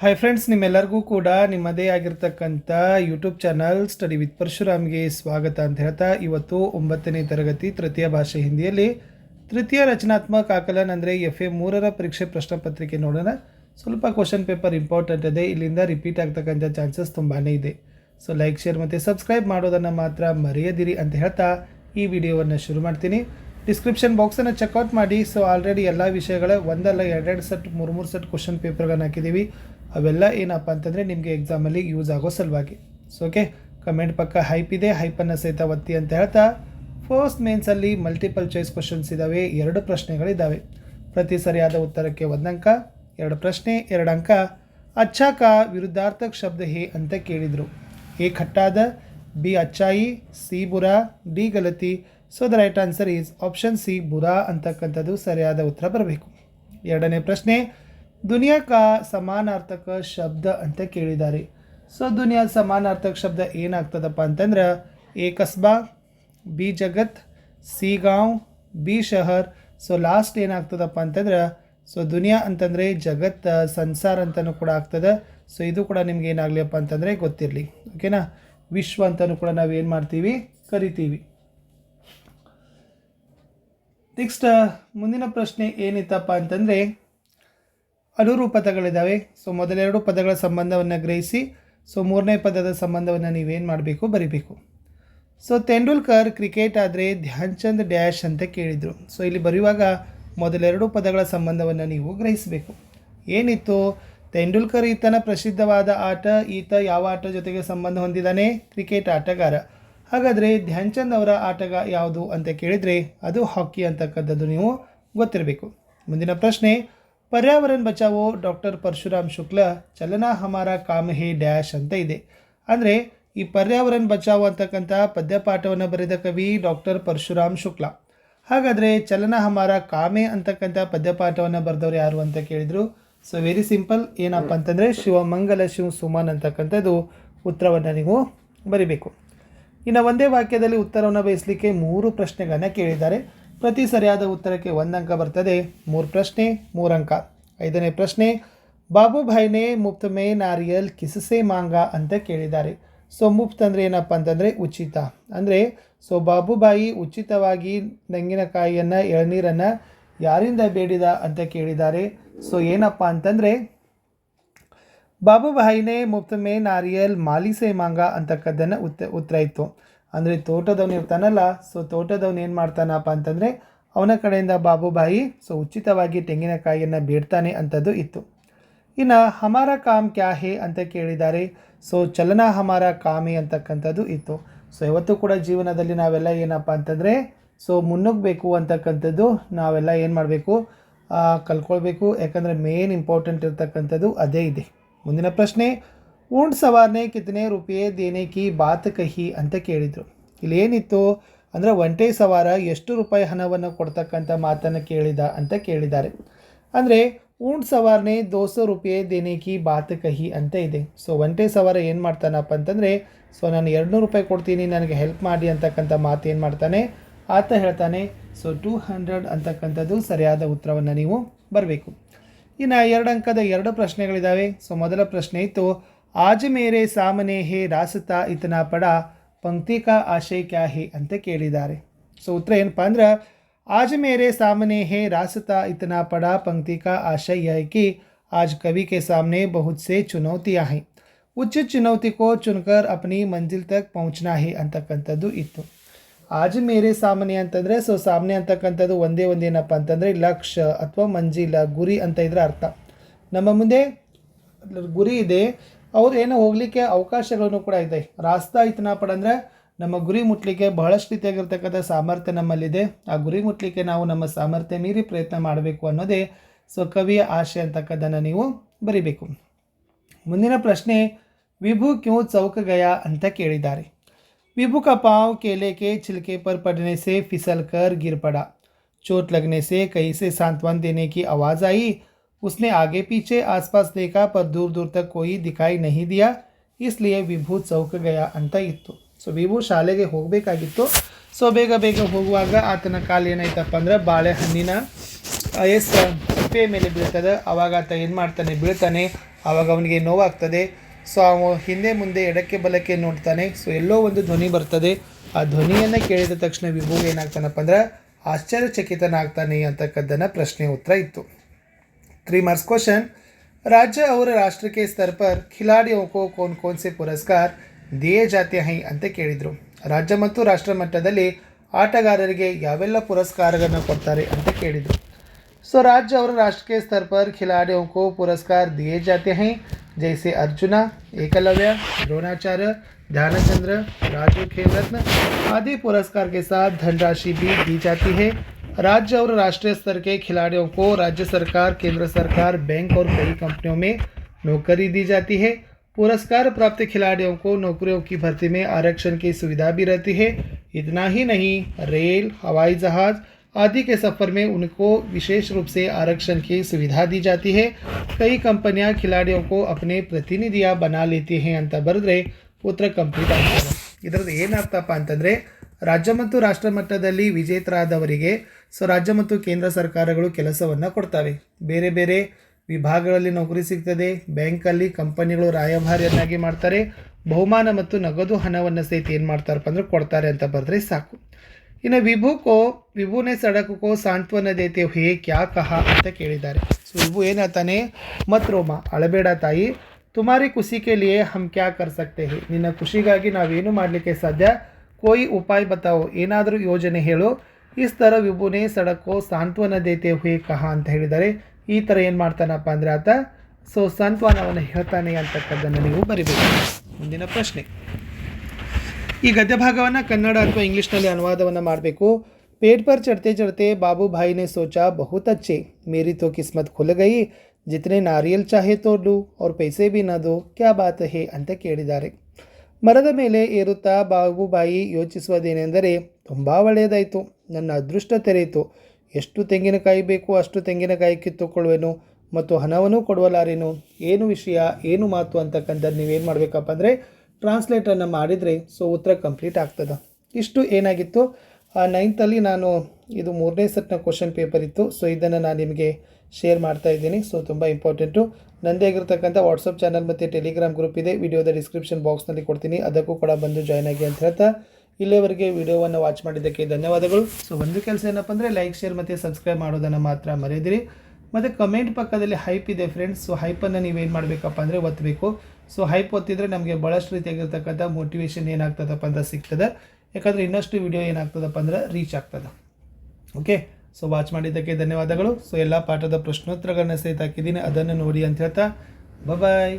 Hi friends ನಿಮ್ಮೆಲ್ಲರಿಗೂ ಕೂಡ ನಿಮ್ಮದೇ ಆಗಿರ್ತಕ್ಕಂಥ ಯೂಟ್ಯೂಬ್ ಚಾನಲ್ ಸ್ಟಡಿ ವಿತ್ ಪರಶುರಾಮ್ಗೆ ಸ್ವಾಗತ ಅಂತ ಹೇಳ್ತಾ ಇವತ್ತು ಒಂಬತ್ತನೇ ತರಗತಿ ತೃತೀಯ ಭಾಷೆ ಹಿಂದಿಯಲ್ಲಿ ತೃತೀಯ ರಚನಾತ್ಮಕ ಆಕಲನ್ ಅಂದರೆ ಎಫ್ ಎ ಮೂರರ ಪರೀಕ್ಷೆ ಪ್ರಶ್ನೆ ಪತ್ರಿಕೆ ನೋಡೋಣ. ಸ್ವಲ್ಪ ಕ್ವಶನ್ ಪೇಪರ್ ಇಂಪಾರ್ಟೆಂಟ್ ಇದೆ. ಇಲ್ಲಿಂದ ರಿಪೀಟ್ ಆಗ್ತಕ್ಕಂಥ ಚಾನ್ಸಸ್ ತುಂಬಾ ಇದೆ. ಸೊ ಲೈಕ್ ಶೇರ್ ಮತ್ತು ಸಬ್ಸ್ಕ್ರೈಬ್ ಮಾಡೋದನ್ನು ಮಾತ್ರ ಮರೆಯದಿರಿ ಅಂತ ಹೇಳ್ತಾ ಈ ವಿಡಿಯೋವನ್ನು ಶುರು ಮಾಡ್ತೀನಿ. ಡಿಸ್ಕ್ರಿಪ್ಷನ್ ಬಾಕ್ಸನ್ನು ಚೆಕ್ಔಟ್ ಮಾಡಿ. ಸೊ ಆಲ್ರೆಡಿ ಎಲ್ಲ ವಿಷಯಗಳ ಒಂದಲ್ಲ ಎರಡೆರಡು ಸೆಟ್ ಮೂರು ಮೂರು ಸೆಟ್ ಕ್ವಶನ್ ಪೇಪರ್ಗಳನ್ನು ಹಾಕಿದ್ದೀವಿ ಅವೆಲ್ಲ ಏನಪ್ಪ ಅಂತಂದರೆ ನಿಮಗೆ ಎಕ್ಸಾಮಲ್ಲಿ ಯೂಸ್ ಆಗೋ ಸಲುವಾಗಿ. ಸೊ ಓಕೆ ಕಮೆಂಟ್ ಪಕ್ಕ ಹೈಪ್ ಇದೆ ಹೈಪನ್ನು ಸಹಿತ ಒತ್ತಿ ಅಂತ ಹೇಳ್ತಾ ಫಸ್ಟ್ ಮೇನ್ಸಲ್ಲಿ ಮಲ್ಟಿಪಲ್ ಚಾಯ್ಸ್ ಕ್ವಶನ್ಸ್ ಇದ್ದಾವೆ ಎರಡು ಪ್ರಶ್ನೆಗಳಿದ್ದಾವೆ ಪ್ರತಿ ಸರಿಯಾದ ಉತ್ತರಕ್ಕೆ ಒಂದಂಕ, ಎರಡು ಪ್ರಶ್ನೆ, ಎರಡು ಅಂಕ. ಅಚ್ಚಾಕ ವಿರುದ್ಧಾರ್ಥಕ ಶಬ್ದ ಹೇ ಅಂತ ಕೇಳಿದರು. ಎ ಖಟ್ಟಾದ, ಬಿ ಅಚ್ಚಾಯಿ, ಸಿ ಬುರಾ, D ಗಲತಿ. So the right answer is option C ಬುರಾ ಅಂತಕ್ಕಂಥದ್ದು ಸರಿಯಾದ ಉತ್ತರ ಬರಬೇಕು. ಎರಡನೇ ಪ್ರಶ್ನೆ ದುನಿಯಾ ಕಾ ಸಮಾನಾರ್ಥಕ ಶಬ್ದ ಅಂತ ಕೇಳಿದ್ದಾರೆ. ಸೊ ದುನಿಯಾ ಸಮಾನಾರ್ಥಕ ಶಬ್ದ ಏನಾಗ್ತದಪ್ಪ ಅಂತಂದ್ರೆ ಎ ಕಸ್ಬಾ, ಬಿ ಜಗತ್, ಸಿ ಗಾಂವ್, ಬಿ ಶಹರ್. ಸೊ, ಲಾಸ್ಟ್ ಏನಾಗ್ತದಪ್ಪ ಅಂತಂದ್ರೆ, ಸೊ ದುನಿಯಾ ಅಂತಂದರೆ ಜಗತ್, ಸಂಸಾರ ಅಂತಲೂ ಕೂಡ ಆಗ್ತದೆ. ಸೊ, ಇದು ಕೂಡ ನಿಮ್ಗೆ ಏನಾಗಲಿಪ್ಪ ಅಂತಂದರೆ ಗೊತ್ತಿರಲಿ. ಓಕೆನಾ? ವಿಶ್ವ ಅಂತಲೂ ಕೂಡ ನಾವು ಏನು ಮಾಡ್ತೀವಿ? ಕರಿತೀವಿ. ನೆಕ್ಸ್ಟ್, ಮುಂದಿನ ಪ್ರಶ್ನೆ ಏನಿತ್ತಪ್ಪ ಅಂತಂದರೆ ಅನುರೂಪ ಪದಗಳಿದ್ದಾವೆ. ಸೊ, ಮೊದಲೆರಡು ಪದಗಳ ಸಂಬಂಧವನ್ನು ಗ್ರಹಿಸಿ, ಸೊ, ಮೂರನೇ ಪದದ ಸಂಬಂಧವನ್ನು ನೀವೇನು ಮಾಡಬೇಕು ಬರಿಬೇಕು. ಸೊ, ತೆಂಡೂಲ್ಕರ್ ಕ್ರಿಕೆಟ್ ಆದರೆ ಧ್ಯಾನ್ ಚಂದ್ ಡ್ಯಾಶ್ ಅಂತ ಕೇಳಿದರು. ಸೊ, ಇಲ್ಲಿ ಬರೆಯುವಾಗ ಮೊದಲೆರಡು ಪದಗಳ ಸಂಬಂಧವನ್ನು ನೀವು ಗ್ರಹಿಸಬೇಕು. ಏನಿತ್ತು? ತೆಂಡೂಲ್ಕರ್ ಈತನ ಪ್ರಸಿದ್ಧವಾದ ಆಟ, ಈತ ಯಾವ ಆಟ ಜೊತೆಗೆ ಸಂಬಂಧ ಹೊಂದಿದ್ದಾನೆ? ಕ್ರಿಕೆಟ್ ಆಟಗಾರ. ಹಾಗಾದರೆ ಧ್ಯಾನ್ ಚಂದ್ ಅವರ ಆಟಗ ಯಾವುದು ಅಂತ ಕೇಳಿದರೆ ಅದು ಹಾಕಿ ಅಂತಕ್ಕಂಥದ್ದು ನೀವು ಗೊತ್ತಿರಬೇಕು. ಮುಂದಿನ ಪ್ರಶ್ನೆ ಪರ್ಯಾವರಣ ಬಚಾವೋ ಡಾಕ್ಟರ್ ಪರಶುರಾಮ್ ಶುಕ್ಲ ಚಲನಾ ಹಮಾರ ಕಾಮ ಹೇ ಡ್ಯಾಶ್ ಅಂತ ಇದೆ. ಅಂದರೆ ಈ ಪರ್ಯಾವರಣ ಬಚಾವೋ ಅಂತಕ್ಕಂಥ ಪದ್ಯಪಾಠವನ್ನು ಬರೆದ ಕವಿ ಡಾಕ್ಟರ್ ಪರಶುರಾಮ್ ಶುಕ್ಲ. ಹಾಗಾದರೆ ಚಲನ ಹಮಾರ ಕಾಮೆ ಅಂತಕ್ಕಂಥ ಪದ್ಯಪಾಠವನ್ನು ಬರೆದವ್ರು ಯಾರು ಅಂತ ಕೇಳಿದರು? ಸೊ ವೆರಿ ಸಿಂಪಲ್ ಏನಪ್ಪ ಅಂತಂದರೆ ಶಿವಮಂಗಲ ಶಿವ ಸುಮನ್ ಅಂತಕ್ಕಂಥದ್ದು ಉತ್ತರವನ್ನು ನೀವು ಬರಿಬೇಕು. ಇನ್ನು ಒಂದೇ ವಾಕ್ಯದಲ್ಲಿ ಉತ್ತರವನ್ನು ಬಯಸಲಿಕ್ಕೆ ಮೂರು ಪ್ರಶ್ನೆಗಳನ್ನು ಕೇಳಿದ್ದಾರೆ. ಪ್ರತಿ ಸರಿಯಾದ ಉತ್ತರಕ್ಕೆ ಒಂದು ಅಂಕ ಬರ್ತದೆ. ಮೂರು ಪ್ರಶ್ನೆ ಮೂರು ಅಂಕ ಐದನೇ ಪ್ರಶ್ನೆ ಬಾಬುಭಾಯ್ನೆ ಮುಫ್ತ್ ಮೇ ನಾರಿಯಲ್ ಕಿಸಸೆ ಮಾಂಗ ಅಂತ ಕೇಳಿದ್ದಾರೆ. ಸೊ ಮುಫ್ತ್ ಅಂದರೆ ಏನಪ್ಪ ಅಂತಂದರೆ ಉಚಿತ. ಅಂದರೆ, ಸೊ ಬಾಬುಬಾಯಿ ಉಚಿತವಾಗಿ ತೆಂಗಿನಕಾಯಿಯನ್ನು, ಎಳನೀರನ್ನು ಯಾರಿಂದ ಬೇಡಿದ ಅಂತ ಕೇಳಿದ್ದಾರೆ. ಸೊ, ಏನಪ್ಪ ಅಂತಂದರೆ ಬಾಬುಭಾಯಿನೇ ಮುಫ್ತ್ ಮೇ ನಾರಿಯಲ್ ಮಾಲಿಸೆ ಮಾಂಗ ಅಂತಕ್ಕದ್ದನ್ನು ಉತ್ತ, ಉತ್ತರ ಇತ್ತು. ಅಂದರೆ ತೋಟದವನು ಇರ್ತಾನಲ್ಲ ಸೊ ತೋಟದವನು ಏನು ಮಾಡ್ತಾನಪ್ಪ ಅಂತಂದರೆ ಅವನ ಕಡೆಯಿಂದ ಬಾಬುಬಾಯಿ ಸೊ ಉಚಿತವಾಗಿ ತೆಂಗಿನಕಾಯಿಯನ್ನು ಬೇಡ್ತಾನೆ ಅಂಥದ್ದು ಇತ್ತು. ಇನ್ನು ಹಮಾರ ಕಾಮ್ ಕ್ಯಾ ಹೇ ಅಂತ ಕೇಳಿದ್ದಾರೆ ಸೊ ಚಲನ ಹಮಾರ ಕಾಮೆ ಅಂತಕ್ಕಂಥದ್ದು ಇತ್ತು. ಸೊ ಯಾವತ್ತೂ ಕೂಡ ಜೀವನದಲ್ಲಿ ನಾವೆಲ್ಲ ಏನಪ್ಪ ಅಂತಂದರೆ ಸೊ ಮುನ್ನುಗ್ಗಬೇಕು ಅಂತಕ್ಕಂಥದ್ದು ನಾವೆಲ್ಲ ಏನು ಮಾಡಬೇಕು ಕಲ್ಕೊಳ್ಬೇಕು, ಯಾಕಂದರೆ ಮೇನ್ ಇಂಪಾರ್ಟೆಂಟ್ ಇರ್ತಕ್ಕಂಥದ್ದು ಅದೇ ಇದೆ. ಮುಂದಿನ ಪ್ರಶ್ನೆ ಊಂಟ್ ಸವಾರ್ನೆ ಕಿತನೆ ರೂಪಾಯಿ ದೇನೆ ಕಿ ಬಾತ್ ಕಹಿ ಅಂತ ಕೇಳಿದರು. ಇಲ್ಲಿ ಏನಿತ್ತು ಅಂದರೆ ಒಂಟೆ ಸವಾರ ಎಷ್ಟು ರೂಪಾಯಿ ಹಣವನ್ನು ಕೊಡ್ತಕ್ಕಂಥ ಮಾತನ್ನು ಕೇಳಿದ ಅಂತ ಕೇಳಿದ್ದಾರೆ. ಅಂದರೆ ಊಂಟ್ ಸವಾರ್ನೆ ದೋಸೋ ರೂಪಾಯಿ ದೇನೆ ಕಿ ಬಾತ್ ಕಹಿ ಅಂತ ಇದೆ. ಸೊ ಒಂಟೆ ಸವಾರ ಏನು ಮಾಡ್ತಾನಪ್ಪ ಅಂತಂದರೆ, ಸೊ ನಾನು ಎರಡುನೂರು ರೂಪಾಯಿ ಕೊಡ್ತೀನಿ, ನನಗೆ ಹೆಲ್ಪ್ ಮಾಡಿ ಅಂತಕ್ಕಂಥ ಮಾತು ಏನು ಮಾಡ್ತಾನೆ? ಆತ ಹೇಳ್ತಾನೆ, ಸೊ ಟೂ ಹಂಡ್ರೆಡ್ ಅಂತಕ್ಕಂಥದ್ದು ಸರಿಯಾದ ಉತ್ತರವನ್ನು ನೀವು ಬರಬೇಕು. ಇನ್ನು ಎರಡು ಅಂಕದ ಎರಡು ಪ್ರಶ್ನೆಗಳಿದ್ದಾವೆ ಸೊ ಮೊದಲ ಪ್ರಶ್ನೆ ಇತ್ತು ಆಜ್ ಮೇರೆ ಸಾಮನೆ ಹೇ ರಾಸತ ಇತನ ಪಡ ಪಂಕ್ತಿ ಕಾ ಆಶಯ ಕ್ಯಾ ಹೇ ಅಂತ ಕೇಳಿದ್ದಾರೆ ಸೊ ಉತ್ತರ ಏನಪ್ಪ ಅಂದ್ರೆ आज मेरे सामने है रास्ता इतना पड़ा पंक्ति का आशय यह है कि आज कवि के सामने बहुत से चुनौतियाँ हैं उचित चुनौती को चुनकर अपनी मंजिल तक पहुँचना है ಅಂತಕ್ಕಂಥದ್ದು ಇತ್ತು ಆಜ್ ಮೇರೆ ಸಾಮಾನ್ಯ ಅಂತಂದರೆ ಸೊ ಸಾಮಾನ್ಯ ಅಂತಕ್ಕಂಥದ್ದು ಒಂದೇ ಒಂದೇನಪ್ಪ ಅಂತಂದರೆ ಲಕ್ಷ್ಯ ಅಥವಾ ಮಂಜಿಲ ಗುರಿ ಅಂತ ಇದ್ರೆ ಅರ್ಥ ನಮ್ಮ ಮುಂದೆ ಗುರಿ ಇದೆ ಅವ್ರು ಏನೋ ಹೋಗಲಿಕ್ಕೆ ಅವಕಾಶಗಳನ್ನು ಕೂಡ ಇದೆ. ರಾಸ್ತಾ ಇತನಾಪಡ ಅಂದರೆ ನಮ್ಮ ಗುರಿ ಮುಟ್ಲಿಕ್ಕೆ ಬಹಳಷ್ಟು ರೀತಿಯಾಗಿರ್ತಕ್ಕಂಥ ಸಾಮರ್ಥ್ಯ ನಮ್ಮಲ್ಲಿದೆ. ಆ ಗುರಿ ಮುಟ್ಲಿಕ್ಕೆ ನಾವು ನಮ್ಮ ಸಾಮರ್ಥ್ಯ ಮೀರಿ ಪ್ರಯತ್ನ ಮಾಡಬೇಕು ಅನ್ನೋದೇ ಸೊ ಕವಿಯ ಆಶೆ ಅಂತಕ್ಕದ್ದನ್ನು ನೀವು ಬರಿಬೇಕು. ಮುಂದಿನ ಪ್ರಶ್ನೆ, ವಿಭು ಕ್ಯೂ ಚೌಕ ಗಯ ಅಂತ ಕೇಳಿದ್ದಾರೆ. ವಿಭು ಕಪಾವ್ ಪಾವ್ ಕೇಲೆಕೆ ಚಿಲ್ಕೆ ಪರ್ ಪಡನೆ ಸೇ ಫಿಸಲ್ ಕರ್ ಗಿರ್ಪಡ ಚೋಟ್ ಲಗ್ನೆ ಸೇ ಕೈ ಸೇ ಸಾಂತ್ವನ್ ದೇನೆ ಕಿ ಆವಾಜ್ ಆಯಿ. उसने आगे पीछे आसपास देखा पर दूर दूर तक कोई दिखाई नहीं दिया इसलिए ವಿಭು ಚೌಕ ಗಯ ಅಂತ ಇತ್ತು ಸೊ ವಿಭು ಶಾಲೆಗೆ ಹೋಗಬೇಕಾಗಿತ್ತು ಸೊ ಬೇಗ ಬೇಗ ಹೋಗುವಾಗ ಆತನ ಕಾಲು ಏನಾಯ್ತಪ್ಪ ಅಂದ್ರೆ ಬಾಳೆಹಣ್ಣಿನ ಎಸ್ ತಿಪ್ಪೆಯ ಮೇಲೆ ಬೀಳ್ತದೆ ಆವಾಗ ಆತ ಏನು ಮಾಡ್ತಾನೆ ಬೀಳ್ತಾನೆ ಆವಾಗ ಅವನಿಗೆ ನೋವಾಗ್ತದೆ ಸೊ ಅವ ಹಿಂದೆ ಮುಂದೆ ಎಡಕ್ಕೆ ಬಲಕ್ಕೆ ನೋಡ್ತಾನೆ ಸೊ ಎಲ್ಲೋ ಒಂದು ಧ್ವನಿ ಬರ್ತದೆ ಆ ಧ್ವನಿಯನ್ನು ಕೇಳಿದ ತಕ್ಷಣ ವಿಭು ಏನಾಗ್ತಾನಪ್ಪ ಅಂದ್ರೆ ಆಶ್ಚರ್ಯಚಕಿತನಾಗ್ತಾನೆ ಅಂತಕ್ಕದ್ದನ್ನು ಪ್ರಶ್ನೆ ಉತ್ತರ ಇತ್ತು थ्री मार्क्स क्वेश्चन राज्य और राष्ट्र के स्तर पर खिलाड़ियों को कौन कौन से पुरस्कार दिए जाते हैं ಅಂತ ಕೇಳಿದರು ರಾಜ್ಯ ಮತ್ತು ರಾಷ್ಟ್ರ ಮಟ್ಟದಲ್ಲಿ ಆಟಗಾರರಿಗೆ ಯಾವೆಲ್ಲ ಪುರಸ್ಕಾರಗಳನ್ನು ಕೊಡ್ತಾರೆ ಅಂತ ಕೇಳಿದರು ಸೊ राज्य और राष्ट्र के स्तर पर खिलाड़ियों को पुरस्कार दिए जाते हैं जैसे अर्जुना एकलव्य द्रोणाचार्य ध्यानचंद्र राजू खेल रत्न आदि पुरस्कार के साथ धनराशि भी दी जाती है राज्य और राष्ट्रीय स्तर के खिलाड़ियों को राज्य सरकार केंद्र सरकार बैंक और कई कंपनियों में नौकरी दी जाती है पुरस्कार प्राप्त खिलाड़ियों को नौकरियों की भर्ती में आरक्षण की सुविधा भी रहती है इतना ही नहीं रेल हवाई जहाज आदि के सफ़र में उनको विशेष रूप से आरक्षण की सुविधा दी जाती है कई कंपनियां खिलाड़ियों को अपने प्रतिनिधियां बना लेती हैं ಅಂತ ಬರೆದ್ರೆ ಉತ್ತರ ಕಂಪ್ಲೀಟ್ ಆಗ್ತದೆ ಇದರದ್ದು ಏನರ್ಥಪ್ಪ ಅಂತಂದರೆ ರಾಜ್ಯ ಮತ್ತು ರಾಷ್ಟ್ರ ಮಟ್ಟದಲ್ಲಿ ವಿಜೇತರಾದವರಿಗೆ ಸೊ ರಾಜ್ಯ ಮತ್ತು ಕೇಂದ್ರ ಸರ್ಕಾರಗಳು ಕೆಲಸವನ್ನು ಕೊಡ್ತವೆ. ಬೇರೆ ಬೇರೆ ವಿಭಾಗಗಳಲ್ಲಿ ನೌಕರಿ ಸಿಗ್ತದೆ. ಬ್ಯಾಂಕಲ್ಲಿ ಕಂಪನಿಗಳು ರಾಯಭಾರಿಯನ್ನಾಗಿ ಮಾಡ್ತಾರೆ. ಬಹುಮಾನ ಮತ್ತು ನಗದು ಹಣವನ್ನು ಸಹಿತ ಏನು ಮಾಡ್ತಾರಪ್ಪ ಅಂದ್ರೆ ಕೊಡ್ತಾರೆ ಅಂತ ಬರೆದ್ರೆ ಸಾಕು. ಇನ್ನು ವಿಭು ಕೋ ವಿಭುನೇ ಸಡಕು ಸಾಂತ್ವನ ದೇತೆ ಹೇ ಕ್ಯಾ ಕಹ ಅಂತ ಕೇಳಿದ್ದಾರೆ. ಸೊ ವಿಭು ಏನು ಹೇಳ್ತಾನೆ? ಮತ್ತು ರೋಮ, ಅಳಬೇಡ ತಾಯಿ. ತುಮಾರಿ ಖುಷಿ ಕೇಳಿಯೇ ಹಮ್ ಕ್ಯಾ ಕರ್ ನಿನ್ನ ಖುಷಿಗಾಗಿ ನಾವೇನು ಮಾಡಲಿಕ್ಕೆ ಸಾಧ್ಯ? ಕೋಯಿ ಉಪಾಯ ಬತಾವೋ ಏನಾದರೂ ಯೋಜನೆ ಹೇಳು ಇಸ್ ಥರ ವಿಭುನೆ ಸಡಕೋ ಸಾಂತ್ವನ ದೇತೆ ಹುಯೇ ಕಹ ಅಂತ ಹೇಳಿದ್ದಾರೆ ಈ ಥರ ಏನು ಮಾಡ್ತಾನಪ್ಪ ಅಂದರೆ ಆತ ಸೊ ಸಾಂತ್ವನವನ್ನು ಹೇಳ್ತಾನೆ ಅಂತಕ್ಕದ್ದನ್ನು ನೀವು ಬರಿಬೇಕು ಮುಂದಿನ ಪ್ರಶ್ನೆ ಈ ಗದ್ಯ ಭಾಗವನ್ನು ಕನ್ನಡ ಅಥವಾ ಇಂಗ್ಲೀಷ್ನಲ್ಲಿ ಅನುವಾದವನ್ನು ಮಾಡಬೇಕು पेट पर चढ़ते चढ़ते बाबू भाई ने सोचा बहुत अच्छे मेरी तो किस्मत खुल गई जितने नारियल चाहे तो लूँ और पैसे भी न दो क्या बात है ಅಂತ ಕೇಳಿದ್ದಾರೆ ಮರದ ಮೇಲೆ ಏರುತ್ತಾ ಬಾಬುಬಾಯಿ ಯೋಚಿಸುವುದೇನೆಂದರೆ, ತುಂಬ ಒಳ್ಳೆಯದಾಯಿತು. ನನ್ನ ಅದೃಷ್ಟ ತೆರೆಯಿತು. ಎಷ್ಟು ತೆಂಗಿನಕಾಯಿ ಬೇಕು ಅಷ್ಟು ತೆಂಗಿನಕಾಯಿ ಕಿತ್ತುಕೊಳ್ಳುವೆನು ಮತ್ತು ಹಣವನ್ನು ಕೊಡುವಲಾರೇನು. ಏನು ವಿಷಯ, ಏನು ಮಾತು ಅಂತಕ್ಕಂಥದ್ದು ನೀವೇನು ಮಾಡಬೇಕಪ್ಪ ಅಂದರೆ ಟ್ರಾನ್ಸ್ಲೇಟನ್ನು ಮಾಡಿದರೆ ಸೊ ಉತ್ತರ ಕಂಪ್ಲೀಟ್ ಆಗ್ತದೆ. ಇಷ್ಟು ಏನಾಗಿತ್ತು. ನೈನ್ತಲ್ಲಿ ನಾನು ಇದು ಮೂರನೇ ಸೆಟ್ನ ಕ್ವಶನ್ ಪೇಪರ್ ಇತ್ತು. ಸೊ ಇದನ್ನು ನಾನು ನಿಮಗೆ ಶೇರ್ ಮಾಡ್ತಾ ಇದ್ದೀನಿ. ಸೊ ತುಂಬ ಇಂಪಾರ್ಟೆಂಟು ನಂದೇ ಆಗಿರ್ತಕ್ಕಂಥ ವಾಟ್ಸಪ್ ಚಾನಲ್ ಮತ್ತು ಟೆಲಿಗ್ರಾಮ್ ಗ್ರೂಪ್ ಇದೆ. ವಿಡಿಯೋದ ಡಿಸ್ಕ್ರಿಪ್ಷನ್ ಬಾಕ್ಸ್ನಲ್ಲಿ ಕೊಡ್ತೀನಿ. ಅದಕ್ಕೂ ಕೂಡ ಬಂದು ಜಾಯ್ನ್ ಆಗಿ ಅಂತ ಹೇಳ್ತಾ ಇಲ್ಲಿಯವರೆಗೆ ವಿಡಿಯೋವನ್ನು ವಾಚ್ ಮಾಡಿದ್ದಕ್ಕೆ ಧನ್ಯವಾದಗಳು. ಸೊ ಒಂದು ಕೆಲಸ ಏನಪ್ಪ ಅಂದರೆ ಲೈಕ್ ಶೇರ್ ಮತ್ತು ಸಬ್ಸ್ಕ್ರೈಬ್ ಮಾಡೋದನ್ನು ಮಾತ್ರ ಮರೆಯದಿರಿ. ಮತ್ತು ಕಮೆಂಟ್ ಪಕ್ಕದಲ್ಲಿ ಹೈಪ್ ಇದೆ ಫ್ರೆಂಡ್ಸ್ ಸೊ ಹೈಪನ್ನು ನೀವೇನು ಮಾಡಬೇಕಪ್ಪ ಅಂದರೆ ಒತ್ತಬೇಕು ಸೊ ಹೈಪ್ ಒತ್ತಿದ್ರೆ ನಮಗೆ ಭಾಳಷ್ಟು ರೀತಿಯಾಗಿರ್ತಕ್ಕಂಥ ಮೋಟಿವೇಶನ್ ಏನಾಗ್ತದಪ್ಪ ಅಂತ ಸಿಗ್ತದೆ. ಯಾಕಂದರೆ ಇನ್ನಷ್ಟು ವಿಡಿಯೋ ಏನಾಗ್ತದಪ್ಪ ಅಂದ್ರೆ ರೀಚ್ ಆಗ್ತದೆ. ಓಕೆ ಸೊ ವಾಚ್ ಮಾಡಿದ್ದಕ್ಕೆ ಧನ್ಯವಾದಗಳು. ಸೊ ಎಲ್ಲ ಪಾಠದ ಪ್ರಶ್ನೋತ್ತರಗಳನ್ನ ಸಹಿತ ಹಾಕಿದ್ದೀನಿ. ಅದನ್ನು ನೋಡಿ ಅಂತ ಹೇಳ್ತಾ ಬಾಯ್